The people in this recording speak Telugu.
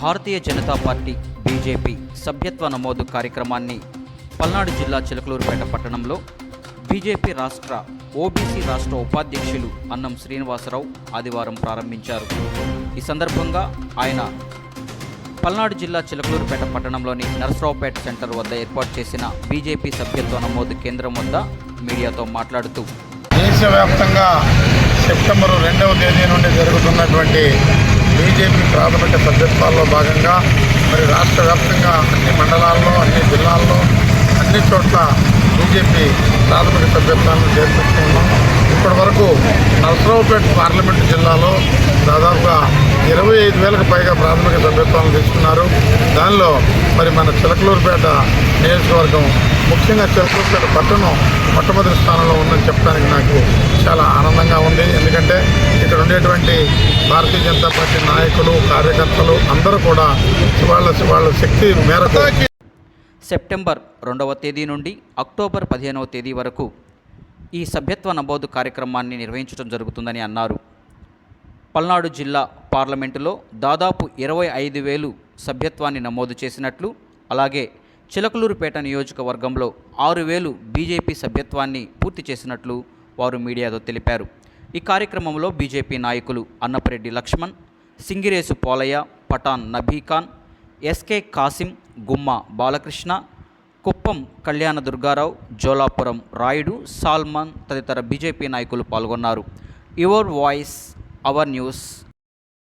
భారతీయ జనతా పార్టీ బీజేపీ సభ్యత్వ నమోదు కార్యక్రమాన్ని పల్నాడు జిల్లా చిలకలూరుపేట పట్టణంలో బీజేపీ రాష్ట్ర ఓబీసీ రాష్ట్ర ఉపాధ్యక్షులు అన్నం శ్రీనివాసరావు ఆదివారం ప్రారంభించారు. ఈ సందర్భంగా ఆయన పల్నాడు జిల్లా చిలకలూరుపేట పట్టణంలోని నరసరావుపేట సెంటర్ వద్ద ఏర్పాటు చేసిన బీజేపీ సభ్యత్వ నమోదు కేంద్రం వద్ద మీడియాతో మాట్లాడుతూ దేశవ్యాప్తంగా సెప్టెంబరు రెండవ తేదీ నుండి జరుగుతున్నటువంటి బీజేపీ ప్రాథమిక సభ్యత్వాల్లో భాగంగా మరి రాష్ట్ర వ్యాప్తంగా అన్ని మండలాల్లో అన్ని జిల్లాల్లో అన్ని చోట్ల బీజేపీ ప్రాథమిక సభ్యత్వాలను చేర్పిస్తున్నాం. ఇప్పటి వరకు నరసరావుపేట పార్లమెంటు జిల్లాలో దాదాపుగా ఇరవై ఐదు వేలకు పైగా ప్రాథమిక సభ్యత్వాలను తీసుకున్నారు. దానిలో మరి మన చిలకలూరుపేట నియోజకవర్గం ముఖ్యంగా చిలకలూరుపేట పట్టణం మొట్టమొదటి స్థానంలో ఉందని చెప్పడానికి నాకు చాలా ఆనందంగా ఉంది. ఎందుకంటే ఇక్కడ ఉండేటువంటి భారతీయ జనతా పార్టీ నాయకులు కార్యకర్తలు అందరూ కూడా వాళ్ళ వాళ్ళ శక్తి మేరకు సెప్టెంబర్ రెండవ తేదీ నుండి అక్టోబర్ పదిహేనవ తేదీ వరకు ఈ సభ్యత్వ నమోదు కార్యక్రమాన్ని నిర్వహించడం జరుగుతుందని అన్నారు. పల్నాడు జిల్లా పార్లమెంటులో దాదాపు ఇరవై ఐదు వేలు సభ్యత్వాన్ని నమోదు చేసినట్లు అలాగే చిలకలూరుపేట నియోజకవర్గంలో ఆరు వేలు బీజేపీ సభ్యత్వాన్ని పూర్తి చేసినట్లు వారు మీడియాతో తెలిపారు. ఈ కార్యక్రమంలో బీజేపీ నాయకులు అన్నపరెడ్డి లక్ష్మణ్ సింగిరేసు పోలయ్య పఠాన్ నబీఖాన్ ఎస్కే కాసిం గుమ్మ బాలకృష్ణ కుప్పం కళ్యాణ దుర్గారావు జోలాపురం రాయుడు సాల్మాన్ తదితర బీజేపీ నాయకులు పాల్గొన్నారు. Your voice our news.